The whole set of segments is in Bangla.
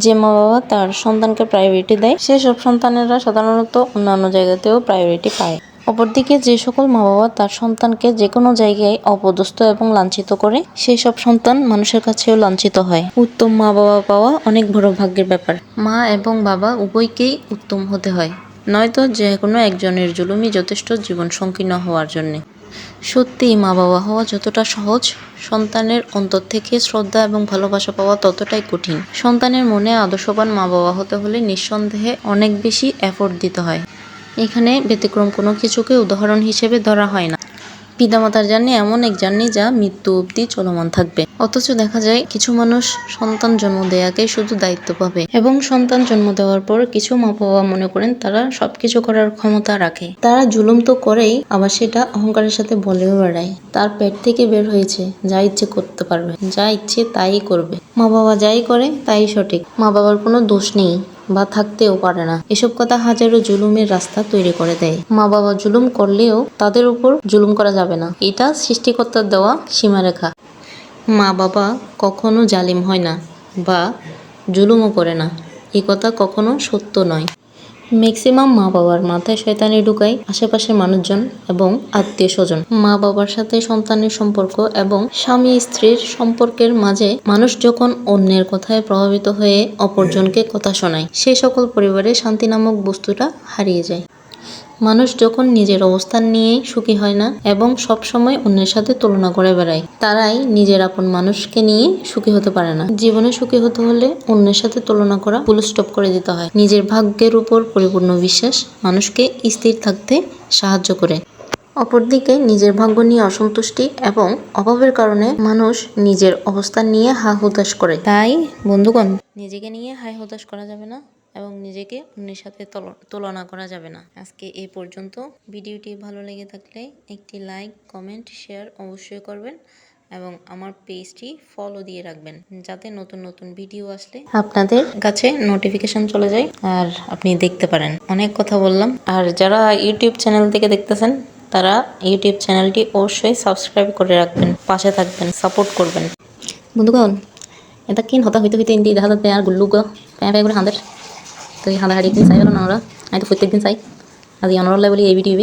যে মা বাবা তার সন্তানকে প্রায়োরিটি দেয়, সেসব সন্তানেরা সাধারণত অন্যান্য জায়গাতেও প্রায়োরিটি পায়। অপরদিকে যে সকল মা বাবা তার সন্তানকে যে কোনো জায়গায় অপদস্থ এবং লাঞ্ছিত করে সেই সব সন্তান মানুষের কাছেও লাঞ্ছিত হয়। উত্তম মা বাবা পাওয়া অনেক বড় ভাগ্যের ব্যাপার। মা এবং বাবা উভয়কেই উত্তম হতে হয়। নয়তো যে কোনো একজনের জুলুমই যথেষ্ট জীবন সংকীর্ণ হওয়ার জন্যে। সত্যিই মা বাবা হওয়া যতটা সহজ, সন্তানের অন্তর থেকে শ্রদ্ধা এবং ভালোবাসা পাওয়া ততটাই কঠিন। সন্তানের মনে আদর্শবান মা বাবা হতে হলে নিঃসন্দেহে অনেক বেশি এফোর্ট দিতে হয়। এখানে ব্যতিক্রম কোনো কিছুকে উদাহরণ হিসেবে ধরা হয় না। পিতামাতার জার্নি এমন এক জার্নি যা মৃত্যু অবধি চলমান থাকবে। অথচ দেখা যায়, কিছু মানুষ সন্তান জন্ম দেয়াকে শুধু দায়িত্ব পাবে এবং সন্তান জন্ম দেওয়ার পর কিছু মা বাবা মনে করেন তারা সবকিছু করার ক্ষমতা রাখে। তারা জুলুম তো করেই, আবার সেটা অহংকারের সাথে বলেও বেড়ায়। তার পেট থেকে বের হয়েছে, যা ইচ্ছে করতে পারবে, যা ইচ্ছে তাই করবে। মা বাবা যাই করে, তাই সঠিক। মা বাবার কোনো দোষ নেই। বা থাকতেও পারে না। এসব কথা হাজারো জুলুমের রাস্তা তৈরি করে দেয়। মা বাবা জুলুম করলেও তাদের উপর জুলুম করা যাবে না। এটা সৃষ্টিকর্তার দেওয়া সীমারেখা। মা বাবা কখনো জালিম হয় না বা জুলুমও করে না। এ কথা কখনো সত্য নয়। ম্যাক্সিমাম মা বাবার মাথায় শয়তানি ঢুকায় আশেপাশের মানুষজন এবং আত্মীয় স্বজন মা বাবার সাথে সন্তানের সম্পর্ক এবং স্বামী স্ত্রীর সম্পর্কের মাঝে মানুষ যখন অন্যের কথায় প্রভাবিত হয়ে অপরজনকে কথা শোনায় সেই সকল পরিবারে শান্তি নামক বস্তুটা হারিয়ে যায়। মানুষ যখন নিজের অবস্থান নিয়ে সুখী হয় না এবং সব সময় অন্যের সাথে তুলনা করে বেড়ায়, তারাই নিজের আপন মানুষকে নিয়ে সুখী হতে পারে না। জীবনে সুখী হতে হলে অন্যের সাথে তুলনা করা ফুল স্টপ করে দিতে হয়। নিজের ভাগ্যের উপর পরিপূর্ণ বিশ্বাস মানুষকে স্থির থাকতে সাহায্য করে। অপরদিকে নিজের ভাগ্য নিয়ে অসন্তুষ্টি এবং অভাবের কারণে মানুষ নিজের অবস্থান নিয়ে হা হুতাশ করে। তাই বন্ধুগণ, নিজেকে নিয়ে হাই হতাশ করা যাবে না। এবং নিজেকে অন্যের সাথে তল- তুলনা করা যাবে না। আজকে এই পর্যন্ত। ভিডিওটি ভালো লেগে থাকলে একটি লাইক, কমেন্ট, শেয়ার অবশ্যই করবেন এবং আমার পেজটি ফলো দিয়ে রাখবেন যাতে নতুন নতুন ভিডিও আসলে আপনাদের কাছে নোটিফিকেশন চলে যায় আর আপনি দেখতে পারেন। অনেক কথা বললাম। আর যারা ইউটিউব চ্যানেল থেকে দেখতেছেন, তারা ইউটিউব চ্যানেলটি অবশ্যই সাবস্ক্রাইব করে রাখবেন, পাশে থাকবেন সাপোর্ট করবেন। বন্ধুগণ, এটা কিন হতা হইতে হইতে ইন্দি দেখা যাচ্ছে আর গুল্লু গো প্যাঁ প্যাঁ করে হাঁদের তো এই হাঁদা হাঁড়ি একদিন চাই গেল না ওরা? আমি তো প্রত্যেকদিন চাই। আজ অনরল্লাই বলি এই ভিডিও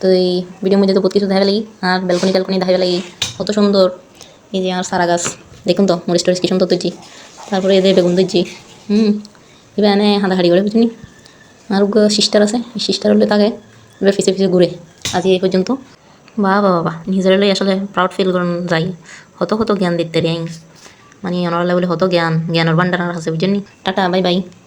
তো এই ভিডিওর মধ্যে তো বহুত কিছু দেখা লাগি। আর ব্যালকনি ট্যালকনি দেখা লাগি। কত সুন্দর। এই যে আর সারা গাছ। দেখুন তো, মরিচ টরিচ কি সুন্দর তুলছি। তারপরে এদের বেগুন তুলছি। হুম। এবার এনে হাঁদা হাঁড়ি করে বুঝিনি আর সিস্টার আছে। সিস্টার হলে তাকে এবার ফিসে ফিসে ঘুরে। আজ এই পর্যন্ত। বাহ বাবা বাহ নিজের লই আসলে প্রাউড ফিল করুন যাই। হত হত জ্ঞান দিতে রে মানে অনরলা বলে হত জ্ঞান। জ্ঞানের ভান্ডার আছে বুঝছেন tata bye bye